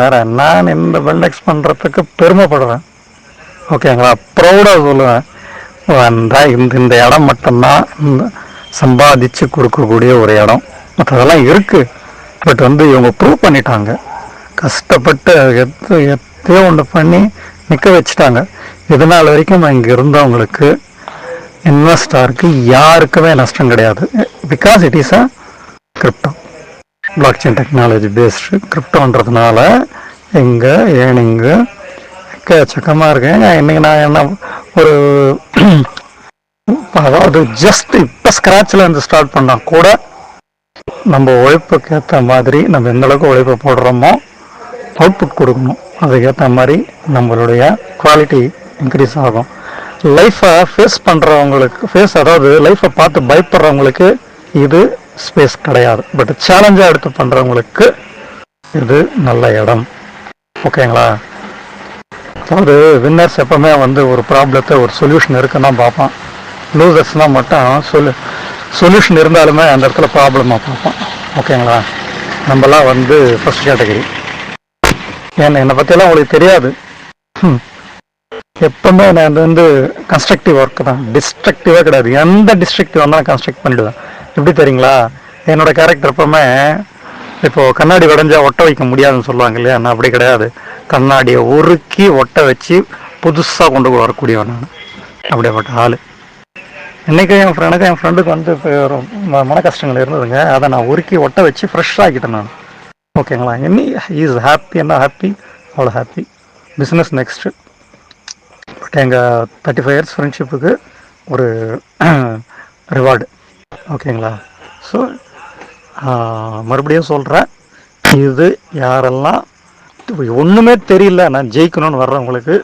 வேற நான் இந்த பெல்டெக்ஸ் பண்ணுறதுக்கு பெருமைப்படுறேன். ஓகேங்களா ப்ரௌடாக சொல்லுவேன். வந்தால் இந்த இந்த இடம் மட்டும்தான் இந்த சம்பாதிச்சு கொடுக்கக்கூடிய ஒரு இடம். மற்றதெல்லாம் இருக்கு. பட் வந்து இவங்க ப்ரூவ் பண்ணிட்டாங்க. கஷ்டப்பட்டு எத்து எத்தையோ ஒன்று பண்ணி நிற்க வச்சுட்டாங்க. இது நாள் வரைக்கும் இங்கே இருந்தவங்களுக்கு இன்வெஸ்டாருக்கு யாருக்குமே நஷ்டம் கிடையாது. Because it is a crypto blockchain technology based கிரிப்டோன்றதுனால இங்கே ஏனிங்கு எக்கச்சக்கமாக இருக்கேன். இன்றைக்கி நான் என்ன ஒரு அதாவது ஜஸ்ட் இப்போ ஸ்க்ராட்சில் இருந்து ஸ்டார்ட் பண்ணால் கூட நம்ம உழைப்புக்கு ஏற்ற மாதிரி நம்ம எந்த அளவுக்கு போடுறோமோ அவுட்புட் கொடுக்கணும். அதுக்கேற்ற மாதிரி நம்மளுடைய குவாலிட்டி இன்க்ரீஸ் ஆகும். லைஃப்பை ஃபேஸ் பண்ணுறவங்களுக்கு ஃபேஸ் அதாவது லைஃப்பை பார்த்து பயப்படுறவங்களுக்கு இது ஸ்பேஸ் கிடையாது. பட் சேலஞ்சாக எடுத்து பண்ணுறவங்களுக்கு இது நல்ல இடம். ஓகேங்களா அதாவது வின்னர்ஸ் எப்பவுமே வந்து ஒரு ப்ராப்ளத்தை ஒரு சொல்யூஷன் இருக்குன்னு தான் பார்ப்பான். லூசர்ஸ்னால் மட்டும் சொல்லு சொல்யூஷன் இருந்தாலுமே அந்த இடத்துல ப்ராப்ளமாக பார்ப்பான். ஓகேங்களா நம்மலாம் வந்து ஃபஸ்ட் கேட்டகரி ஏன்னா என்னை பற்றியெல்லாம் உங்களுக்கு தெரியாது. எப்பவுமே நான் வந்து கன்ஸ்ட்ரக்டிவ் ஒர்க் தான். டிஸ்ட்ரக்டிவாக கிடையாது. எந்த டிஸ்ட்ரக்டிவ் வந்தாலும் கன்ஸ்ட்ரக்ட் பண்ணிடுவேன். எப்படி தெரியுங்களா? என்னோட கேரக்டர் எப்பவுமே இப்போ கண்ணாடி உடஞ்சா ஒட்ட வைக்க முடியாதுன்னு சொல்லுவாங்க இல்லையா? நான் அப்படி கிடையாது. கண்ணாடியை உருக்கி ஒட்ட வச்சு புதுசாக கொண்டு வரக்கூடியவன் நான். அப்படியேப்பட்ட ஆள். இன்னைக்கு என் ஃப்ரெண்டுக்கு என் ஃப்ரெண்டுக்கு வந்து இப்போ ஒரு மன கஷ்டங்கள் இருந்ததுங்க. அதை நான் உருக்கி ஒட்ட வச்சு ஃப்ரெஷ்ஷாக ஆக்கிட்டேன் நான். ஓகேங்களா இனி இஸ் ஹாப்பி என்ன ஹாப்பி அவ்வளோ ஹாப்பி பிஸ்னஸ் நெக்ஸ்ட்டு பட் எங்கள் தேர்ட்டி ஃபைவ் இயர்ஸ் ஃப்ரெண்ட்ஷிப்புக்கு ஒரு ரிவார்டு ஓகேங்களா? ஸோ மறுபடியும் சொல்கிறேன் இது யாரெல்லாம் ஒன்றுமே தெரியல. நான் ஜெயிக்கணும்னு வர்றவங்களுக்கு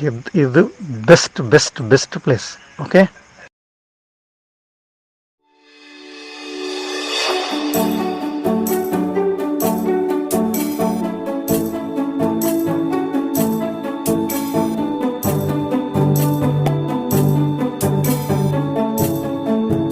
இது இது best best best place okay